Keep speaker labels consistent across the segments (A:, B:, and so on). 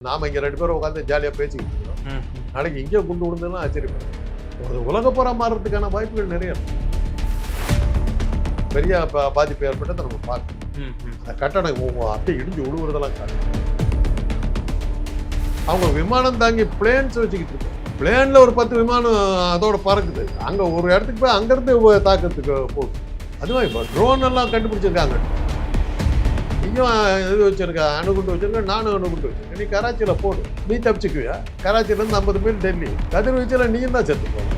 A: நாம இங்க ரெண்டு பேரும் உட்காந்து ஜாலியா பேசிக்கிட்டு இருக்கோம் நாளைக்கு இங்கே குண்டு விழுந்ததுன்னா ஆச்சரியப்படும். ஒரு உலக போரா மாறுறதுக்கான வாய்ப்புகள் நிறைய இருக்கு. பெரிய பாதிப்பு ஏற்பட்டதை நம்ம பார்க்கணும். அந்த ஒ- அப்படியே இடிஞ்சு விழுவுறதெல்லாம் காணும் அவங்க விமானம் தாங்கி பிளேன்ஸ் வச்சுக்கிட்டு இருக்காங்க பிளேன்ல ஒரு பத்து விமானம் அதோட பறக்குது. அங்க ஒரு இடத்துக்கு போய் அங்கிருந்து தாக்கத்துக்கு போகுது. அதுவும் இப்போ ட்ரோன் எல்லாம் கண்டுபிடிச்சிருக்காங்க. நீயும் இது வச்சிருக்க அணுகுண்டு வச்சிருக்க நானும் அணுகுண்டு வச்சுருக்கேன். நீ கராச்சியில் போடு நீ தப்பிச்சுக்குவியா? கராச்சியிலேருந்து ஐம்பது மைல் டெல்லி. கதிர்வீச்சில் நீயும் தான் செத்து போகணும்.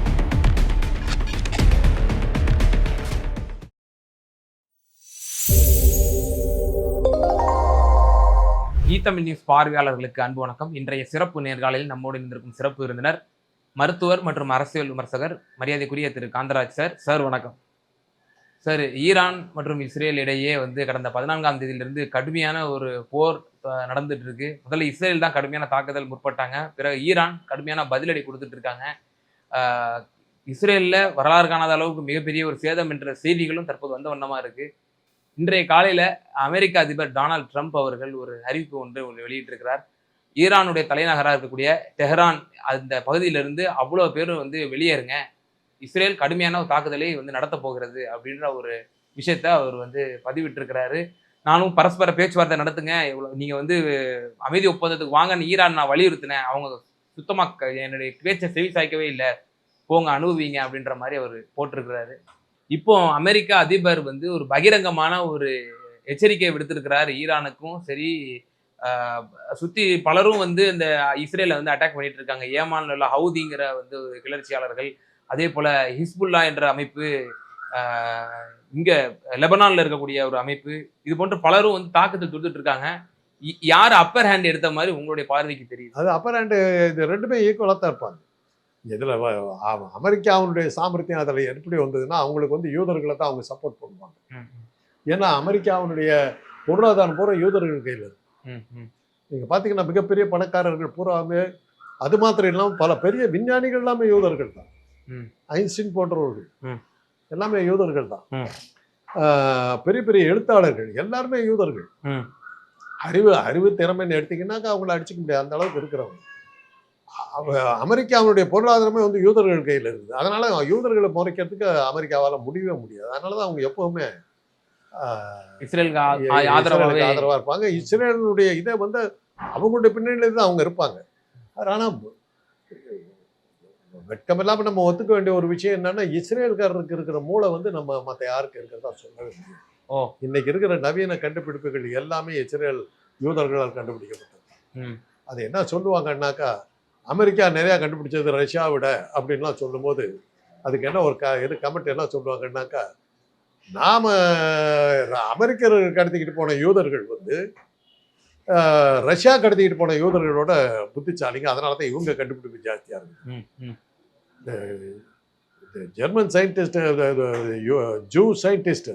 B: ஈத்தமிழ் நியூஸ் பார்வையாளர்களுக்கு அன்பு வணக்கம். இன்றைய சிறப்பு நேர்காலையில் நம்மோடு இருந்திருக்கும் சிறப்பு விருந்தினர் மருத்துவர் மற்றும் அரசியல் விமர்சகர் மரியாதைக்குரிய திரு. காந்தராஜ் சார். சார் வணக்கம். சார் ஈரான் மற்றும் இஸ்ரேல் இடையே வந்து கடந்த பதினான்காம் தேதியிலிருந்து கடுமையான ஒரு போர் நடந்துட்டு இருக்கு முதல்ல இஸ்ரேல் தான் கடுமையான தாக்குதல் முற்பட்டாங்க. பிறகு ஈரான் கடுமையான பதிலடி கொடுத்துட்டு இருக்காங்க இஸ்ரேலில் வரலாறு காணாத அளவுக்கு மிகப்பெரிய ஒரு சேதம் என்ற செய்திகளும் தற்போது வந்த வண்ணமாக இருக்கு. இன்றைய காலையில் அமெரிக்க அதிபர் டொனால்ட் ட்ரம்ப் அவர்கள் ஒரு அறிவிப்பு ஒன்று ஒன்று வெளியிட்டிருக்கிறார். ஈரானுடைய தலைநகராக இருக்கக்கூடிய டெஹ்ரான் அந்த பகுதியிலிருந்து அவ்வளோ பேரும் வந்து வெளியேறுங்க. இஸ்ரேல் கடுமையான ஒரு தாக்குதலை வந்து நடத்த போகிறது அப்படின்ற ஒரு விஷயத்த அவர் வந்து பதிவிட்டிருக்கிறாரு. நானும் பரஸ்பர பேச்சுவார்த்தை நடத்துங்க. இவ்வளோ நீங்கள் வந்து அமைதி ஒப்பந்தத்துக்கு வாங்கன்னு ஈரான் நான் வலியுறுத்தினேன். அவங்க சுத்தமாக என்னுடைய பேச்சை செவி சாய்க்கவே இல்லை. போங்க அனுபவிங்க அப்படின்ற மாதிரி அவர் போட்டிருக்கிறாரு. இப்போ அமெரிக்க அதிபர் வந்து ஒரு பகிரங்கமான ஒரு எச்சரிக்கை விடுத்திருக்கிறார் ஈரானுக்கும். சரி சுற்றி பலரும் வந்து இந்த இஸ்ரேலை வந்து அட்டாக் பண்ணிட்டு இருக்காங்க. ஏமான்ல உள்ள ஹவுதிங்கிற வந்து கிளர்ச்சியாளர்கள் அதே போல ஹிஸ்புல்லா என்ற அமைப்பு இங்க லெபனான்ல இருக்கக்கூடிய ஒரு அமைப்பு இது போன்ற பலரும் வந்து தாக்கத்தில் தொடுத்துட்டு இருக்காங்க. யார் அப்பர் ஹேண்ட் எடுத்த மாதிரி உங்களுடைய பார்வைக்கு தெரியுது?
A: அது அப்பராண்டு இது ரெண்டுமே ஈக்குவலாக தான் இருப்பாங்க. இதில் அமெரிக்காவுடைய சாமர்த்தியம் அதில் எப்படி வந்ததுன்னா அவங்களுக்கு வந்து யூதர்களை தான் அவங்க சப்போர்ட் பண்ணுவாங்க. ஏன்னா அமெரிக்காவுடைய பொருளாதாரம் பூரா யூதர்கள் கையில் இருக்கு. நீங்கள் பார்த்தீங்கன்னா மிகப்பெரிய பணக்காரர்கள் பூராமே அது மாத்திரம் இல்லாமல் பல பெரிய விஞ்ஞானிகள் எல்லாமே யூதர்கள் தான். ஐன்ஸ்டீன் போன்றவர்கள். எல்லாமே யூதர்கள் தான். பெரிய பெரிய எழுத்தாளர்கள். எல்லாருமே யூதர்கள். அறிவு அறிவு திறமைன்னு எடுத்தீங்கன்னாக்கா அவங்கள அடிச்சுக்க முடியாது. அந்த அளவுக்கு இருக்கிறவங்க. அமெரிக்காவுடைய பொருளாதாரமே வந்து யூதர்கள் கையில் இருக்குது. அதனால யூதர்களை முறைக்கிறதுக்கு அமெரிக்காவால் முடியவே முடியாது. அதனால தான் அவங்க எப்பவுமே
B: இஸ்ரேலுக்கு ஆ- ஆ-
A: இஸ்ரேலுக்கு
B: ஆதரவாகவே
A: ஆதரவா இருப்பாங்க. இஸ்ரேலுடைய இதை வந்து அவங்களுடைய பின்னணியில தான் அவங்க இருப்பாங்க. ஆனா வெட்கமில்லாம நம்ம ஒத்துக்க வேண்டிய ஒரு விஷயம் என்னன்னா இஸ்ரேல்காரருக்கு இருக்கிற மூளை வந்து நம்ம மற்ற யாருக்கு இருக்கிறதா முடியும்
B: ஓ.
A: இன்னைக்கு இருக்கிற நவீன கண்டுபிடிப்புகள் எல்லாமே இஸ்ரேல் யூதர்களால் கண்டுபிடிக்கப்பட்டது. அது என்ன சொல்லுவாங்கன்னாக்கா அமெரிக்கா நிறையா கண்டுபிடிச்சது ரஷ்யா விட அப்படின்லாம் சொல்லும்போது அதுக்கு என்ன ஒரு க இது கமெண்ட் என்ன சொல்லுவாங்கன்னாக்கா நாம ர- அமெரிக்கர் கடத்திக்கிட்டு போன யூதர்கள் வந்து ரஷ்யா கடத்திக்கிட்டு போன யூதர்களோட புத்திசாலிங்க அதனால தான் இவங்க கண்டுபிடிப்பு ஜாஸ்தியாக இருக்கு
B: ம், ம்.
A: German scientist Jew scientist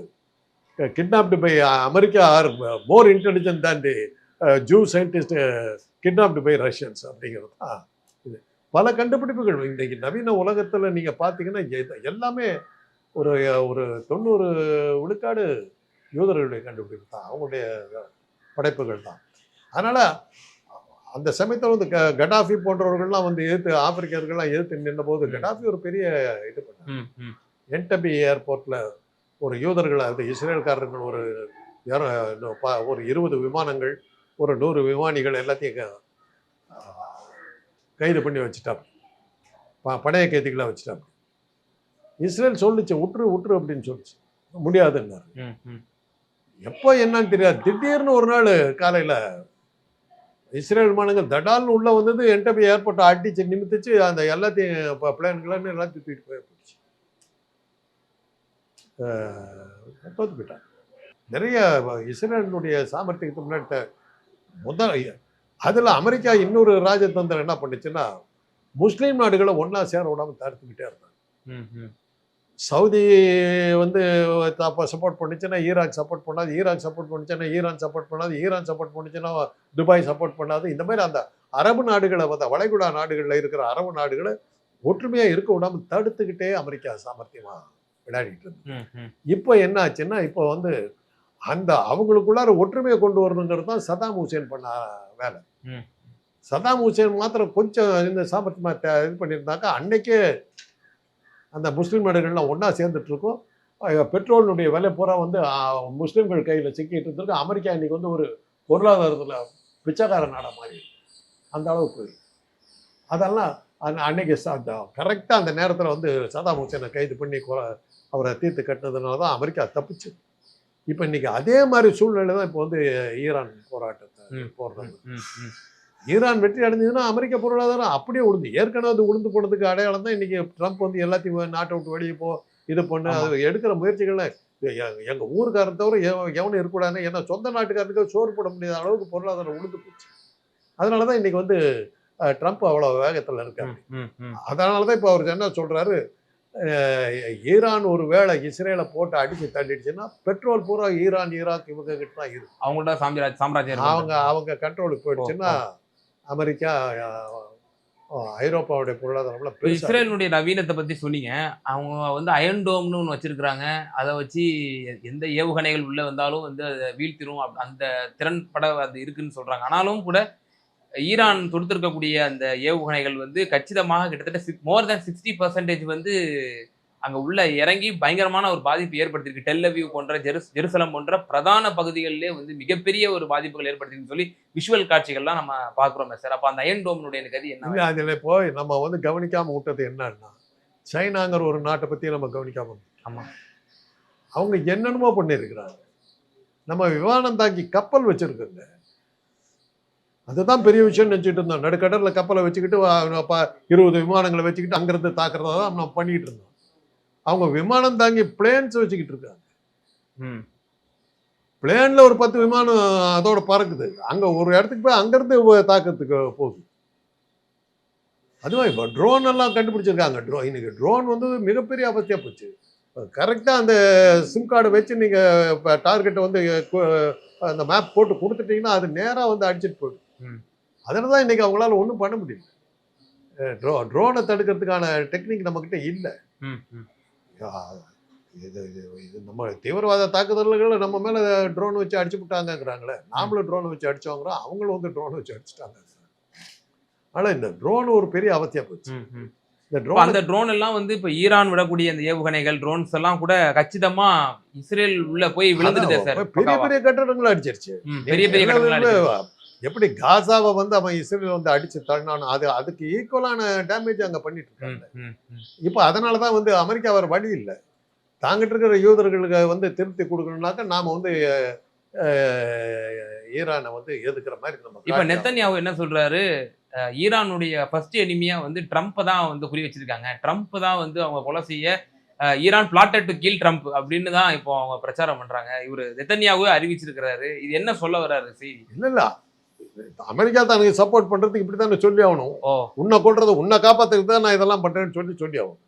A: kidnapped by America are more intelligent தாண்டி the Jew scientist kidnapped by Russians அப்படிங்கிறது தான் இது. பல கண்டுபிடிப்புகள் இன்றைக்கு நவீன உலகத்தில் நீங்கள் பார்த்தீங்கன்னா எல்லாமே ஒரு ஒரு தொண்ணூறு விழுக்காடு யூதர்களுடைய கண்டுபிடிப்பு தான் அவங்களுடைய படைப்புகள் தான். அதனால் அந்த சமயத்தில் வந்து க கடாஃபி போன்றவர்கள்லாம் வந்து எதிர்த்து ஆப்பிரிக்கர்கள்லாம் எதிர்த்து நின்றபோது கடாஃபி ஒரு பெரிய இது பண்ணார். என்டபி ஏர்போர்ட்டில் ஒரு யூதர்களை அது இஸ்ரேல்காரர்கள் ஒரு ஒரு இருபது விமானங்கள் ஒரு நூறு விமானிகள் எல்லாத்தையும் கைது பண்ணி வச்சுட்டாங்க. ப பணைய கைதிகளாக வச்சுட்டாங்க. இஸ்ரேல் சொல்லுச்சு விட்டுரு விட்டுரு அப்படின்னு சொல்லுச்சு. முடியாதுன்னாரு. எப்போ என்னன்னு தெரியாது. திடீர்னு ஒரு நாள் காலையில் இஸ்ரேல் விமானங்கள் தடால்னு உள்ள வந்தது என்டபி ஏர்போர்ட்டை அடிச்சு நிமித்திச்சு அந்த எல்லாத்தையும் இப்போ பிளேன்களான்னு எல்லாத்தையும் தூக்கிட்டு போய் போயிடுச்சு தோத்து நிறைய இஸ்ரேலினுடைய சாமர்த்தியத்துக்கு முன்னாடி முதல் அதில் அமெரிக்கா இன்னொரு ராஜதந்திரம் என்ன பண்ணுச்சுன்னா முஸ்லீம் நாடுகளை ஒன்றா சேர விடாமல் தடுத்துக்கிட்டே இருந்தாங்க.
B: ம், ம்.
A: சவுதி வந்து சப்போர்ட் பண்ணுச்சுன்னா ஈராக் சப்போர்ட் பண்ணாது ஈராக் சப்போர்ட் பண்ணுச்சுன்னா ஈரான் சப்போர்ட் பண்ணாது ஈரான் சப்போர்ட் பண்ணுச்சுன்னா துபாய் சப்போர்ட் பண்ணாது இந்த மாதிரி அந்த அரபு நாடுகளை வந்து வளைகுடா நாடுகளில் இருக்கிற அரபு நாடுகளை ஒற்றுமையாக இருக்க விடாமல் தடுத்துக்கிட்டே அமெரிக்கா சாமர்த்தியமாக விளையாடிட்டு
B: ம்.
A: இப்போ என்ன ஆச்சுன்னா இப்போ வந்து அந்த அவங்களுக்குள்ளார ஒற்றுமையை கொண்டு வரணுங்கிறது தான் சதாம் ஹுசேன் பண்ண வேலை. சதாம் ஹுசேன் மாத்திரம் கொஞ்சம் இந்த சாமர்த்தியமா த- இது பண்ணியிருந்தாக்கா அன்னைக்கே அந்த முஸ்லீம் நாடுகள்லாம் ஒன்றா சேர்ந்துட்டு இருக்கும் அஹ் பெட்ரோலினுடைய விலை பூரா வந்து முஸ்லீம்கள் கையில் சிக்கிட்டு இருந்திருக்கு அமெரிக்கா இன்னைக்கு வந்து ஒரு பொருளாதாரத்தில் பிச்சைக்கார நாடாக மாறி. அந்த அளவுக்கு. அதெல்லாம் அன்ன- அன்னைக்கு கரெக்டாக அந்த நேரத்தில் வந்து சதாம் ஹுசேனை கைது பண்ணி அவரை தீர்த்து கட்டினதுனால தான் அமெரிக்கா தப்பிச்சு இப்போ இன்னைக்கு அதே மாதிரி சூழ்நிலை தான் இப்போ வந்து ஈரான் போராட்டத்தை
B: ம்.
A: ஈரான் வெற்றி அடைஞ்சதுன்னா அமெரிக்க பொருளாதாரம் அப்படியே உளுந்து. ஏற்கனவே அது உளுந்து போனதுக்கு அடையாளம் தான் இன்னைக்கு ட்ரம்ப் வந்து எல்லாத்தையும் நாட்டை விட்டு வெளியே போ இது பண்ணு. அது எடுக்கிற முயற்சிகள்ல எ- எங்க ஊருக்காரன் தவிர எவ- எவனும் இருக்கக்கூடாதுன்னு ஏன்னா சொந்த நாட்டுக்காரனுக்கு சோறு போட முடியாத அளவுக்கு பொருளாதாரம் உளுந்து போச்சு. அதனால தான் இன்னைக்கு வந்து ட்ரம்ப் அவ்வளோ வேகத்தில் இருக்காரு. அதனால தான் இப்போ அவர் என்ன சொல்றாரு அஹ், ஈரான் ஒரு வேளை இஸ்ரேலை போட்டு அடிச்சு தள்ளிடுச்சுன்னா பெட்ரோல் பூரா ஈரான் ஈராக் இவங்க கிட்ட தான் இருக்கு.
B: அவங்களோட சாம்ராஜ் சாம்ராஜ்யம்
A: அவங்க அவங்க கண்ட்ரோலுக்கு போயிடுச்சுன்னா அமெரிக்கா ஐரோப்பாவுடைய பெருசா
B: இஸ்ரேலுடைய நவீனத்தை பத்தி சொன்னீங்க. அவங்க வந்து அயன் டோம்னு ஒன்று வச்சிருக்கிறாங்க. அதை வச்சு எந்த ஏவுகணைகள் உள்ள வந்தாலும் வந்து அதை வீழ்த்திரும். அப்- அந்த திறன்பட அது இருக்குன்னு சொல்றாங்க. ஆனாலும் கூட ஈரான் தொடுத்திருக்கக்கூடிய அந்த ஏவுகணைகள் வந்து கச்சிதமாக கிட்டத்தட்ட மோர் தேன் சிக்ஸ்டி பர்சன்டேஜ் வந்து அங்க உள்ள இறங்கி பயங்கரமான ஒரு பாதிப்பு ஏற்படுத்தியிருக்கு. டெல்லவியூ போன்ற ஜெருஸ் ஜெருசலம் போன்ற பிரதான பகுதிகளிலே வந்து மிகப்பெரிய ஒரு பாதிப்புகள் ஏற்படுத்திருக்குன்னு சொல்லி விஷுவல் காட்சிகள்லாம் நம்ம பார்க்குறோமே சார். அப்போ அந்த அயன் டோம்னுடைய கதி என்ன?
A: அதில் போய் நம்ம வந்து கவனிக்காம விட்டது என்னன்னா சைனாங்கிற ஒரு நாட்டை பத்தி நம்ம கவனிக்காம விட்டோம்.
B: ஆமா.
A: அவங்க என்னென்னமோ பண்ணியிருக்கிறாங்க. நம்ம விமானம் தாங்கி கப்பல் வச்சிருக்குங்க. அதுதான் பெரிய விஷயம் நினச்சிட்டு இருந்தோம். நடுக்கடலில் கப்பலை வச்சுக்கிட்டு இருபது விமானங்களை வச்சுக்கிட்டு அங்கிருந்து தாக்குறதா தான் நம்ம பண்ணிக்கிட்டு இருந்தோம். அவங்க விமானம் தாங்கி பிளேன்ஸ் வச்சுக்கிட்டு இருக்காங்க.
B: ம்.
A: பிளேன்ல ஒரு பத்து விமானம் அதோட பறக்குது. அங்க ஒரு இடத்துக்கு போய் அங்கிருந்து தாக்கறதுக்கு போகுது. அதுவும் இப்போ ட்ரோன் எல்லாம் கண்டுபிடிச்சிருக்காங்க. ட்ரோ இன்னைக்கு ட்ரோன் வந்து மிகப்பெரிய அவசியம் போச்சு. கரெக்டாக அந்த சிம் கார்டை வச்சு நீங்கள் இப்போ டார்கெட்டை வந்து அந்த மேப் போட்டு கொடுத்துட்டீங்கன்னா அது நேராக வந்து அடிச்சிட்டு போயிடும்.
B: ம்.
A: அதில் தான் இன்னைக்கு அவங்களால ஒன்றும் பண்ண முடியல. ட்ரோ ட்ரோனை தடுக்கிறதுக்கான டெக்னிக் நம்மக்கிட்ட இல்லை.
B: ம் ம்.
A: யா, இது இது நம்ம தீவிரவாத தாக்குதல்களை நம்ம மேல ட்ரோன் வச்சு அடிச்சு விட்டாங்கங்கிறாங்களே நாமளும் ட்ரோன் வச்சு அடிச்சோங்கிறோம் அவங்களும் வந்து ட்ரோன் வச்சு அடிச்சுட்டாங்க. ஆனா இந்த ட்ரோன் ஒரு பெரிய அவசியம் போச்சு. இந்த ட்ரோன்
B: அந்த ட்ரோன் எல்லாம் வந்து இப்ப ஈரான் விடக்கூடிய அந்த ஏவுகணைகள் ட்ரோன்ஸ் எல்லாம் கூட கச்சிதமா இஸ்ரேல் உள்ள போய் விழுந்துடுதே சார்
A: பெரிய. பெரிய கட்டடங்களை அடிச்சிருச்சு.
B: பெரிய பெரிய
A: எப்படி காசாவை வந்து அவன் இஸ்ரேல் வந்து அடிச்சு தள்ளினானோ அது அதுக்கு ஈக்குவலான டேமேஜ் அங்க பண்ணிட்டு இருக்காங்க. இப்போ அதனால தான் வந்து அமெரிக்கா வர வழி இல்லை. தாங்கிட்டு இருக்கிற யூதர்களுக்கு வந்து திருப்தி கொடுக்கணும்னாக்கா நாம வந்து ஈரானை வந்து எதுக்குற மாதிரி நம்ம
B: இப்ப நெத்தன்யாவு என்ன சொல்றாரு? ஈரானுடைய ஃபர்ஸ்ட் எனிமியா வந்து ட்ரம்ப் தான் வந்து குறி வச்சிருக்காங்க. ட்ரம்ப் தான் வந்து அவங்க கொலை செய்ய Iran plotted to kill Trump அப்படின்னு தான் இப்போ அவங்க பிரச்சாரம் பண்றாங்க. இவரு நெத்தன்யாவே அறிவிச்சிருக்கிறாரு. இது என்ன சொல்ல வர்றாரு செய்தி?
A: இல்ல. அமெரிக்கா தனக்கு சப்போர்ட் பண்றதுக்கு இப்படி தானே சொல்லி ஆகணும்.
B: ஓ.
A: உன்னை கொள்றது உன்னை காப்பாத்துக்கு தான் நான் இதெல்லாம் பண்றேன்னு சொல்லி சொல்லி ஆகணும்.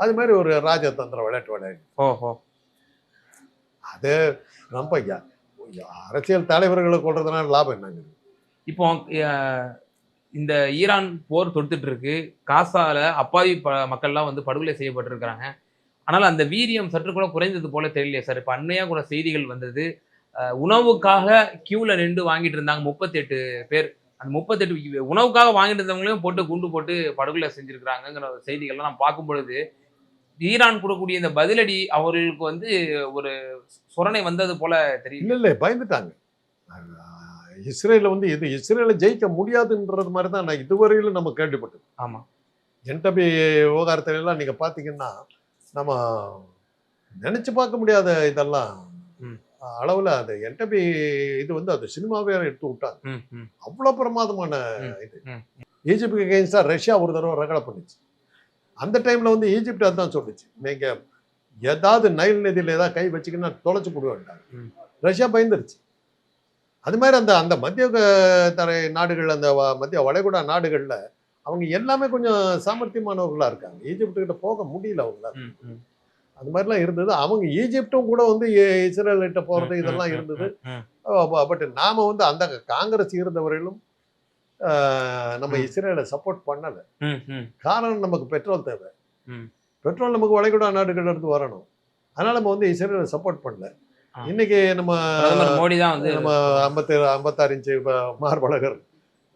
A: அது மாதிரி ஒரு ராஜதந்திர விளையாட்டு விளையாடு.
B: ஓ ஓ
A: அது ரொம்ப அரசியல் தலைவர்களை கொள்றதுனால லாபம் என்னங்க?
B: இப்போ இந்த ஈரான் போர் தொடுத்துட்டு இருக்கு காசால அப்பாவி ப- மக்கள்லாம் வந்து படுகொலை செய்யப்பட்டிருக்கிறாங்க. ஆனால் அந்த வீரியம் சற்று கூட குறைந்தது போல தெரியலையே சார். இப்போ அண்மையா கூட செய்திகள் வந்தது உணவுக்காக கியூல நின்று வாங்கிட்டு இருந்தாங்க முப்பத்தெட்டு பேர். அந்த முப்பத்தெட்டு உணவுக்காக வாங்கிட்டு இருந்தவங்களையும் போட்டு குண்டு போட்டு படுகொலை செஞ்சிருக்கிறாங்கங்கிற செய்திகள்லாம் நான் பார்க்கும் பொழுது ஈரான் கொடுக்கக்கூடிய இந்த பதிலடி அவர்களுக்கு வந்து ஒரு சுரணை வந்தது போல தெரியுது.
A: இல்ல இல்ல பயந்துட்டாங்க. அஹ் இஸ்ரேல வந்து இது இஸ்ரேலை ஜெயிக்க முடியாதுன்றது மாதிரி தான் நான் இதுவரையிலும் நம்ம கேள்விப்பட்டது.
B: ஆமா.
A: என்டபி விவகாரத்துல எல்லாம் நீங்க பாத்தீங்கன்னா நம்ம நினைச்சு பார்க்க முடியாத இதெல்லாம். அளவுல அந்த என்டபி இது வந்து அது சினிமாவே எடுத்து விட்டாங்க. அவ்வளவு பிரமாதமான இது. ஈஜிப்டுக்கு அகேன்ஸ்டா ரஷ்யா ஒரு தடவை ரகலை பண்ணுச்சு. அந்த டைம்ல வந்து ஈஜிப்ட் அதுதான் சொல்லுச்சு. நீங்க ஏதாவது நைல் நதியில ஏதாவது கை வச்சுக்கின்னா தொலைச்சு போடுவேன்ட்டாங்க. ரஷ்யா பயந்துருச்சு. அது மாதிரி அந்த அந்த மத்திய தரை நாடுகள் அந்த மத்திய வளைகுடா நாடுகள்ல அவங்க எல்லாமே கொஞ்சம் சாமர்த்தியமானவர்களா இருக்காங்க. ஈஜிப்ட் கிட்ட போக முடியல அவங்களால. அது மாதிரிலாம் இருந்தது. அவங்க ஈஜிப்டும் கூட வந்து இ- இஸ்ரேல் கிட்ட போறது இதெல்லாம் இருந்தது. பட் நாம வந்து அந்த காங்கிரஸ் இருந்தவரையிலும் நம்ம. இஸ்ரேலை சப்போர்ட் பண்ணல. காரணம் நமக்கு பெட்ரோல் தேவை. பெட்ரோல் நமக்கு வளைகுடா நாடுகள்ல இருந்து வரணும். அதனால நம்ம வந்து இஸ்ரேலை சப்போர்ட் பண்ணல. இன்னைக்கு நம்ம
B: மோடி தான் வந்து
A: நம்ம ஐம்பத்தி ஐம்பத்தாறு இன்ச்சு மார்பழகர்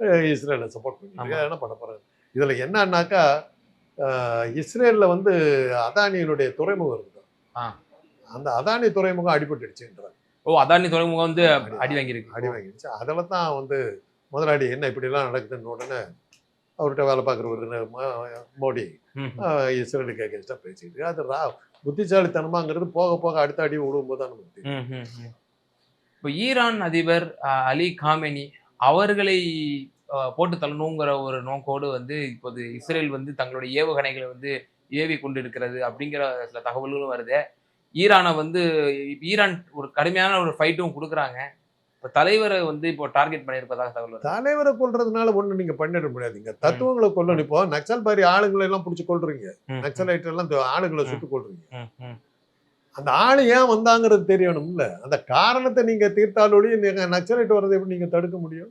A: இஸ்ரேலை சப்போர்ட் பண்ணி. என்ன பண்ண போறாங்க இதுல என்னன்னாக்கா இஸ்ரேல்ல வந்து அதானியினுடைய துறைமுகம் இருக்குது
B: ஆ.
A: அந்த அதானி துறைமுகம் அடிபட்டுடுச்சுன்றாங்க.
B: ஓ அதானி துறைமுகம் வந்து அடி வாங்கியிருக்கு.
A: அடி வாங்கிடுச்சு. அதில் தான் வந்து முதலாளி என்ன இப்படிலாம் நடக்குதுன்னு உடனே அவர்கிட்ட வேலை பார்க்குறவர் மோடி இஸ்ரேலுக்கு அகேன்ஸ்டாக இருக்கு. அது ரா புத்திசாலித்தனமாங்கிறது போக போக அடுத்த அடி விழும்போது தான் நமக்கு தெரியும்.
B: இப்போ ஈரான் அதிபர் அலி காமெனி அவர்களை போட்டு தள்ளணுங்கிற ஒரு நோக்கோடு வந்து இப்போது இஸ்ரேல் வந்து தங்களுடைய ஏவுகணைகளை வந்து ஏவி கொண்டு இருக்கிறது அப்படிங்கிற சில தகவல்களும் வருது. ஈரானை வந்து ஈரான் ஒரு கடுமையான ஒரு ஃபைட்டும் கொடுக்குறாங்க. இப்போ தலைவரை வந்து இப்போ டார்கெட் பண்ணியிருப்பதாக தகவல்
A: தலைவரை கொல்றதுனால ஒண்ணு நீங்க பண்ணிட முடியாதுங்க. தத்துவங்களை கொல்லணும். இப்போ நக்சல் பாரி ஆளுங்களை எல்லாம் பிடிச்சி கொள்றீங்க
B: ம்,
A: நக்சலைட் எல்லாம் ஆளுங்களை சுட்டு கொள்றீங்க அந்த ஆளு ஏன் வந்தாங்கிறது தெரியணும்ல. அந்த காரணத்தை நீங்க தீர்த்தாலொழி நக்சலைட் வர்றதை எப்படி நீங்க தடுக்க முடியும்?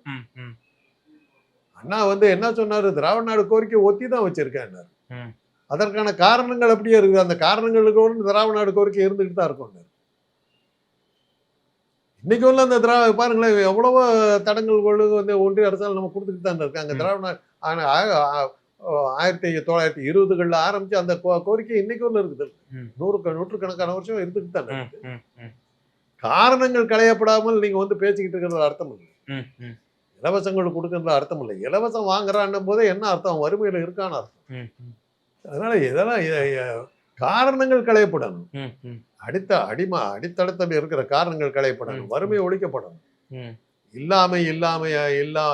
A: அண்ணா வந்து என்ன சொன்னாரு? திராவிட நாடு கோரிக்கை ஒத்தி தான் வச்சிருக்கேன்
B: ம்.
A: அதற்கான காரணங்கள் அப்படியே இருக்குது. அந்த காரணங்களுக்கு திராவிட நாடு கோரிக்கை இருந்துகிட்டு தான் இருக்கும் இன்னைக்கு உள்ள அந்த திரா பாருங்களேன் எவ்வளவோ தடங்கள் கொள்ளு வந்து ஒன்றிய அரசால் நம்ம கொடுத்துட்டு தான் இருக்காங்க. திராவிட நாடு ஆனா, ஆ- ஆ- ஆயிரத்தி தொள்ளாயிரத்தி இருபதுகளில் ஆரம்பிச்சு அந்த கோ- கோரிக்கை இன்னைக்கு உள்ள இருக்குது. நூறு நூற்றுக்கணக்கான வருஷம் இருந்துட்டு தான் இருக்கு காரணங்கள் களையப்படாமல் நீங்க வந்து பேசிக்கிட்டு இருக்கிறது அர்த்தம் இல்லை. இலவசங்கள் கொடுக்கறதுல அர்த்தம் இல்லை. இலவசம் வாங்குறான்னும் போதே என்ன அர்த்தம்? வறுமையில இருக்கான அர்த்தம். அதனால இதெல்லாம் காரணங்கள் களையப்படணும். அடித்த அடிமா அடித்தளத்தில் இருக்கிற காரணங்கள் களையப்படணும். வறுமை ஒழிக்கப்படணும். இல்லாமை இல்லாமை இல்லா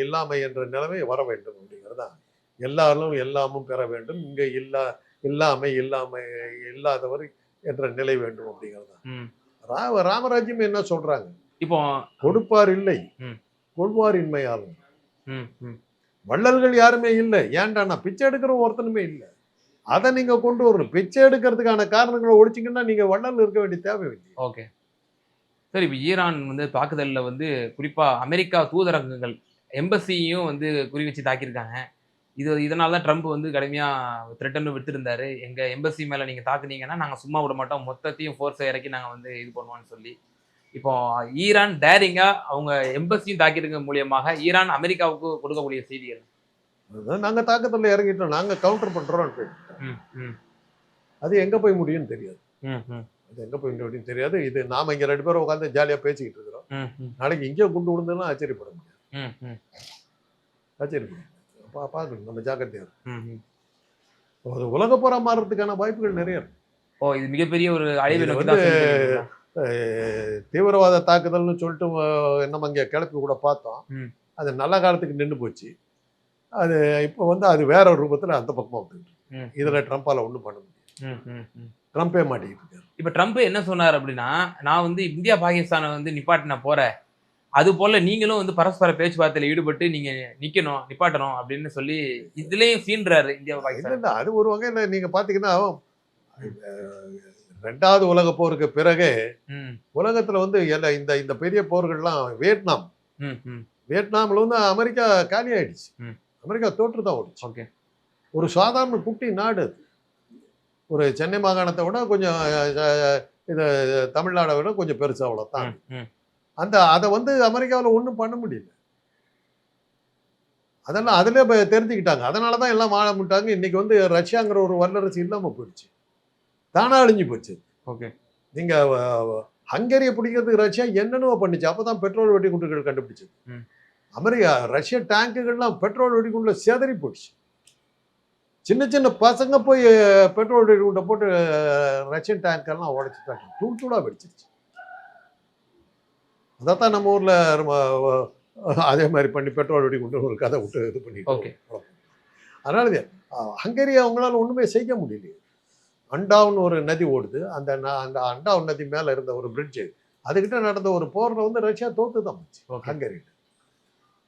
A: இல்லாமை என்ற நிலைமை வர வேண்டும் அப்படிங்கிறது? தான் எல்லாரும் எல்லாமும் பெற வேண்டும். இங்க இல்லா இல்லாமை இல்லாமை இல்லாதவர் என்ற நிலை வேண்டும் அப்படிங்கிறது? தான் ராமராஜ்யம் என்ன சொல்றாங்க?
B: இப்போ
A: கொடுப்பார் இல்லை.
B: ம்.
A: கொள்வார் இன்மையாலும்
B: ம், ம்,
A: வள்ளல்கள் யாருமே இல்லை. ஏன்டாண்ணா பிச்சை எடுக்கிற ஒருத்தனுமே இல்லை. அதை நீங்க கொண்டு வரணும். பிச்சை எடுக்கிறதுக்கான காரணங்களை ஒழிச்சிங்கன்னா நீங்க வள்ளல் இருக்க வேண்டிய தேவையில்லை
B: ஓகே. சரி இப்போ ஈரான் வந்து தாக்குதலில் வந்து குறிப்பாக அமெரிக்கா தூதரகங்கள் எம்பசியும் வந்து குறி வச்சு தாக்கியிருக்காங்க. இது இதனால தான் ட்ரம்ப் வந்து கடுமையாக த்ரெட்டன்னு விட்டுருந்தாரு எங்கள் எம்பசி மேலே நீங்கள் தாக்குனீங்கன்னா நாங்கள் சும்மா விட மாட்டோம். மொத்தத்தையும் ஃபோர்ஸை இறக்கி நாங்கள் வந்து இது பண்ணுவோம்னு சொல்லி. இப்போ ஈரான் டேரிங்காக அவங்க எம்பசியும் தாக்கியிருக்க மூலியமாக ஈரான் அமெரிக்காவுக்கு கொடுக்கக்கூடிய செய்திகள்
A: அதுதான் நாங்க தாக்கத்துல இறங்கிட்டோம். நாங்க கவுண்டர் பண்றோம்
B: ம் ம்.
A: அது எங்க போய் முடியும்னு தெரியாது. அது எங்க போய் முடியும் தெரியாது. இது நாம இங்க ரெண்டு பேரும் உட்காந்து ஜாலியா பேசிக்கிட்டு இருக்கிறோம். நாளைக்கு இங்கே குண்டு விழுந்தெல்லாம் ஆச்சரியப்பட முடியாது. ஆச்சரியப்பட பா பார்க்கணும் நம்ம ஜாக்கிரதையா இருக்கணும்.
B: ம் ம்.
A: அது உலக போரா மாறுறதுக்கான வாய்ப்புகள் நிறைய இருக்கு.
B: ஓ இது மிகப்பெரிய ஒரு அழிவை
A: தீவிரவாத தாக்குதல்னு சொல்லிட்டு நம்ம இங்கே கிளப்பி கூட பார்த்தோம். அது நல்ல காலத்துக்கு நின்று போச்சு. அது இப்போ வந்து அது வேற ஒரு ரூபத்தில் அந்த பக்கமாக வந்துட்டு. இதில் ட்ரம்ப்பால் ஒன்றும் பண்ண முடியாது.
B: ம் ம் ம்.
A: ட்ரம்ப்பே மாட்டிக்கிட்டு இருக்காரு.
B: இப்ப ட்ரம்ப் என்ன சொன்னார் அப்படின்னா நான் வந்து இந்தியா பாகிஸ்தானை வந்து நிப்பாட்டின போறேன். அது போல நீங்களும் வந்து பரஸ்பர பேச்சுவார்த்தையில ஈடுபட்டு நீங்க நிக்கணும் நிப்பாட்டணும் அப்படின்னு சொல்லி இதுலயும் சீன்றாரு இந்தியா பாகிஸ்தான்.
A: அது ஒரு வகையில் நீங்கள் பார்த்தீங்கன்னா அஹ், ரெண்டாவது உலக போருக்கு பிறகு உலகத்தில் வந்து இந்த இந்த பெரிய போர்கள்லாம் வியட்நாம். வியட்நாமில் வந்து அமெரிக்கா காலி ஆயிடுச்சு. அமெரிக்கா தோற்று தான் ஓடிச்சு.
B: ஓகே.
A: ஒரு சாதாரண குட்டி நாடு அது. ஒரு சென்னை மாகாணத்தை விட கொஞ்சம் இது தமிழ்நாடை விட கொஞ்சம் பெருசு அவ்வளோதான் அந்த அதை வந்து அமெரிக்காவில் ஒன்றும் பண்ண முடியல. அதெல்லாம் அதிலே தெரிஞ்சுக்கிட்டாங்க. அதனால தான் எல்லாம் வாழ முட்டாங்க. இன்னைக்கு வந்து ரஷ்யாங்கிற ஒரு வல்லரசு இல்லாமல் போயிடுச்சு. தானா அழிஞ்சு போச்சு.
B: ஓகே.
A: நீங்கள் ஹங்கேரியை பிடிக்கிறதுக்கு ரஷ்யா என்னென்னவோ பண்ணுச்சு. அப்போ தான் பெட்ரோல் வெடிகுண்டுகள் கண்டுபிடிச்சது
B: ம்.
A: அமெரிக்கா ரஷ்ய டேங்குகள்லாம் பெட்ரோல் வெடிகுண்டுல சிதறி போயிடுச்சு சின்ன சின்ன பசங்க போய் பெட்ரோல் வெடிகுண்டை போட்டு ரஷ்யன் டேங்கெல்லாம் உடைச்சு தாக்கி தூள் தூளாக வெடிச்சிருச்சு. அதைத்தான் நம்ம ஊரில் அதே மாதிரி பண்ணி பெட்ரோல் வெடிகுண்டு ஒரு கதை விட்டு இது பண்ணிட்டு
B: Okay.
A: அதனால ஹங்கேரி அவங்களால ஒன்றுமே செய்ய முடியலையே. அண்டாவ்னு ஒரு நதி ஓடுது. அந்த அந்த அண்டாவ் நதி மேலே இருந்த ஒரு பிரிட்ஜு அதுகிட்ட நடந்த ஒரு போரில் வந்து ரஷ்யா தோத்து தான் போச்சு.
B: ஓகே.
A: ஹங்கேரி.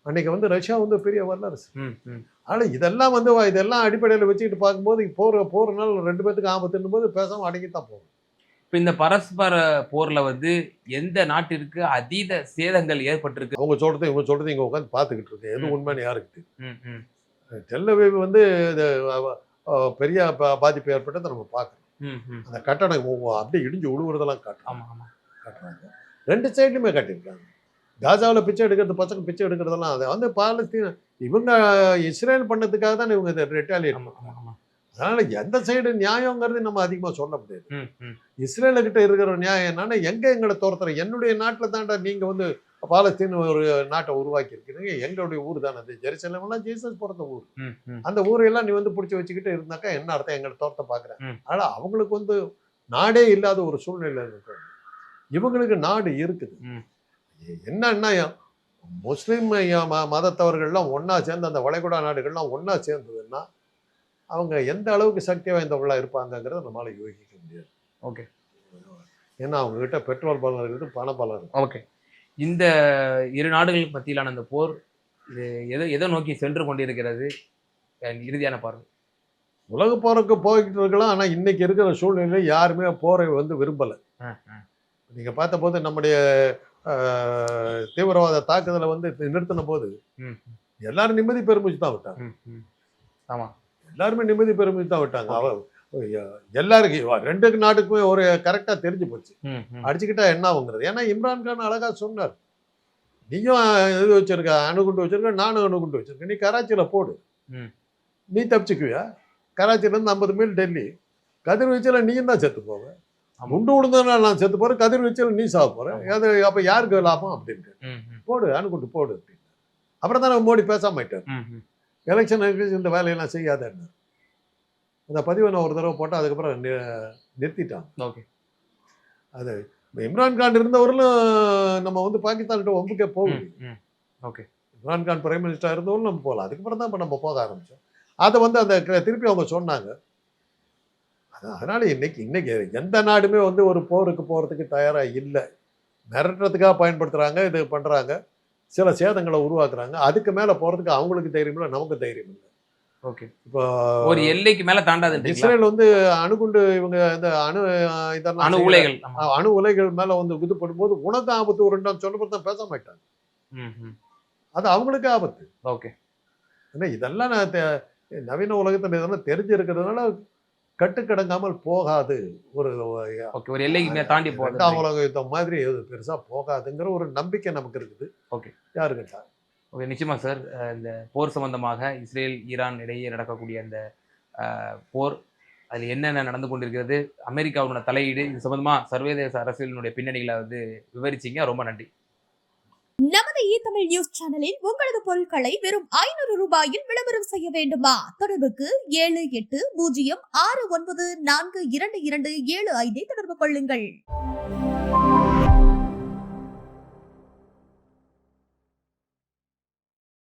A: அன்னைக்கு வந்து ரஷ்யா வந்து பெரிய வல்லரசு
B: ம் ம்.
A: ஆனால் இதெல்லாம் வந்து இதெல்லாம் அடிப்படையில் வச்சுக்கிட்டு பார்க்கும்போது போர் போறனால ரெண்டு பேத்துக்கு ஆபத்துன்னும் போது பேசாமல் அடங்கி தான் போகும்
B: இப்ப இந்த பரஸ்பர போர்ல வந்து எந்த நாட்டிற்கு அதீத சேதங்கள் ஏற்பட்டிருக்கு?
A: அவங்க சொல்றது இவங்க சொல்றது இங்கே உட்காந்து பார்த்துக்கிட்டு இருக்கு எது. உண்மைன்னு யாருக்கு டெல்லவேவ் வந்து பெரிய பாதிப்பு ஏற்பட்டதை நம்ம பார்க்குறோம் அந்த கட்டடம் உ- அப்படியே இடிஞ்சு உழுவுறதெல்லாம் காட்டுறாங்க. காட்டுறாங்க. ரெண்டு சைட்லையுமே காட்டியிருக்காங்க. காசாவில் பிச்சை எடுக்கிறது பசங்க பிச்சை எடுக்கிறதெல்லாம் அது வந்து பாலஸ்தீன இவங்க இஸ்ரேல் பண்ணதுக்காக தான் இவங்க இதை ரெட்டாலியேட் அதனால எந்த சைடு நியாயங்கிறது நம்ம அதிகமாக சொல்ல முடியாது.
B: ம் ம்.
A: இஸ்ரேல கிட்ட இருக்கிற நியாயம் என்னன்னா எங்க எங்களை துரத்துற? என்னுடைய நாட்டில் தாண்டா நீங்க வந்து பாலஸ்தீன் ஒரு நாட்டை உருவாக்கி இருக்கிறீங்க எங்களுடைய ஊர் தானே. அது ஜெருசலேம்லாம் ஜீசஸ் பிறந்த ஊர். அந்த ஊரையெல்லாம் நீ வந்து பிடிச்சி வச்சுக்கிட்டு இருந்தாக்கா என்ன அர்த்தம்? எங்களை துரத்த பார்க்குறேன்
B: ம்.
A: ஆனா அவங்களுக்கு வந்து நாடே இல்லாத ஒரு சூழ்நிலை இருக்கு இவங்களுக்கு நாடு இருக்குது. என்னன்னா முஸ்லீம் மதத்தவர்கள்லாம் ஒண்ணா சேர்ந்து அந்த வளைகுடா நாடுகள்லாம் ஒண்ணா சேர்ந்ததுன்னா அவங்க எந்த அளவுக்கு சக்தி வாய்ந்தவர்களா இருப்பாங்கங்கிறத நம்மளால யோசிக்க முடியாது.
B: ஓகே.
A: ஏன்னா அவங்க கிட்ட பெட்ரோல் பலம் இருக்குது பண பலம்
B: ஓகே. இந்த இரு நாடுகளுக்கு மத்தியிலான அந்த போர் இது எதை எதை நோக்கி சென்று கொண்டிருக்கிறது இறுதியான பார்வை.
A: உலக போருக்கு போய்கிட்டு இருக்கலாம் ஆனா இன்னைக்கு இருக்கிற சூழ்நிலையில யாருமே போரை வந்து விரும்பல.
B: அஹ் அஹ்
A: நீங்க பார்த்தபோது நம்முடைய தீவிரவாத தாக்குதலை வந்து நிறுத்தின போது எல்லாரும் நிம்மதி பெருமிச்சு தான் விட்டாங்க.
B: ம் ம். ஆமா.
A: எல்லாருமே நிம்மதி பெருமிச்சு தான் விட்டாங்க. எல்லாருக்கும் ரெண்டு நாட்டுக்குமே ஒரு கரெக்டா தெரிஞ்சு போச்சு. அடிச்சுக்கிட்டா என்ன ஆகுங்கிறது? ஏன்னா இம்ரான் கான் அழகா சொன்னார். நீயும் இது வச்சிருக்க அணுகுண்டு வச்சிருக்க நானும் அணுகுண்டு வச்சிருக்கேன். நீ கராச்சியில போடு. நீ தப்பிச்சுக்குவியா? கராச்சியில இருந்து ஐம்பது மைல் டெல்லி. கதிர்வீச்சில் நீயும் தான் செத்து போவ.
B: ஆமா.
A: குண்டு விழுந்ததுனால நான் செத்து போறேன். கதிர்வீச்சில் நீ சாக போற. அது அப்ப யாருக்கு லாபம் அப்படின்ட்டு போடு அணுகுண்டு போடு அப்படின்னு அப்புறம் தான் மோடி பேசாம ஆயிட்டார். எலெக்ஷன் இந்த வேலையெல்லாம் செய்யாதன்னு அந்த பதிவை நான் ஒரு தடவை போட்டேன் அதுக்கப்புறம் நிறுத்திட்டான்.
B: ஓகே.
A: அது இப்ப இம்ரான் கான் இருந்தவர்களும் நம்ம வந்து பாகிஸ்தான்கிட்ட ஒம்புக்கே போகுது
B: ம் ம். Okay.
A: Imran Khan prime minister இருந்தவங்களும் நம்ம போகலாம் அதுக்கப்புறம் தான் இப்போ நம்ம போக ஆரம்பிச்சோம். அதை வந்து அந்த திருப்பி அவங்க சொன்னாங்க. அது- அதனால இன்னைக்கு இன்னைக்கு எந்த நாடுமே வந்து ஒரு போருக்கு போகிறதுக்கு தயாராக இல்லை. மிரட்டுறதுக்காக பயன்படுத்துகிறாங்க இது பண்ணுறாங்க சில சேதங்களை உருவாக்குறாங்க. அதுக்கு மேலே போகிறதுக்கு அவங்களுக்கு தைரியம் இல்லை நமக்கு தைரியம் இல்லை.
B: ஓகே.
A: இப்போ
B: ஒரு எல்லைக்கு மேல தாண்டாதுன்றீங்களா
A: இஸ்ரேல் வந்து அணுகுண்டு இவங்க இந்த அணு இதெல்லாம்
B: அணு உலைகள்.
A: அணு உலைகள் மேலே வந்து இது பண்ணும்போது உனக்கு ஆபத்து வருண்டான்னு சொன்னப்போ தான் பேச மாட்டாங்க.
B: ம் ம்
A: அது அவங்களுக்கு ஆபத்து.
B: ஓகே.
A: ஏன்னா இதெல்லாம் நான் நவீன உலகத்தில் இதெல்லாம் தெரிஞ்சிருக்கிறதுனால கட்டுக்கடங்காமல் போகாது. ஒரு
B: ஓகே ஒரு எல்லைக்கு மேல தாண்டி போகுது
A: ரெண்டாம் உலக யுத்தம் மாதிரி எது பெருசா போகாதுங்கிற ஒரு நம்பிக்கை நமக்கு இருக்குது.
B: Okay.
A: யாருக்கிட்ட?
B: ஓகே நிச்சயமா சார் இந்த போர் சம்பந்தமாக இஸ்ரேல் ஈரான் இடையே நடக்கக்கூடிய அந்த போர் அதில் என்னென்ன நடந்து கொண்டிருக்கிறது அமெரிக்காவோட தலையீடு இது சம்பந்தமா சர்வதேச அரசியலினுடைய பின்னணிகளை வந்து விவரிச்சிங்க. ரொம்ப நன்றி.
C: நமது இ தமிழ் நியூஸ் சேனலில் உங்களது பொருட்களை வெறும் ஐநூறு ரூபாயில் விளம்பரம் செய்ய வேண்டுமா? தொடர்புக்கு ஏழு எட்டு பூஜ்ஜியம் ஆறு ஒன்பது நான்கு இரண்டு இரண்டு ஏழு ஐந்தை தொடர்பு கொள்ளுங்கள்.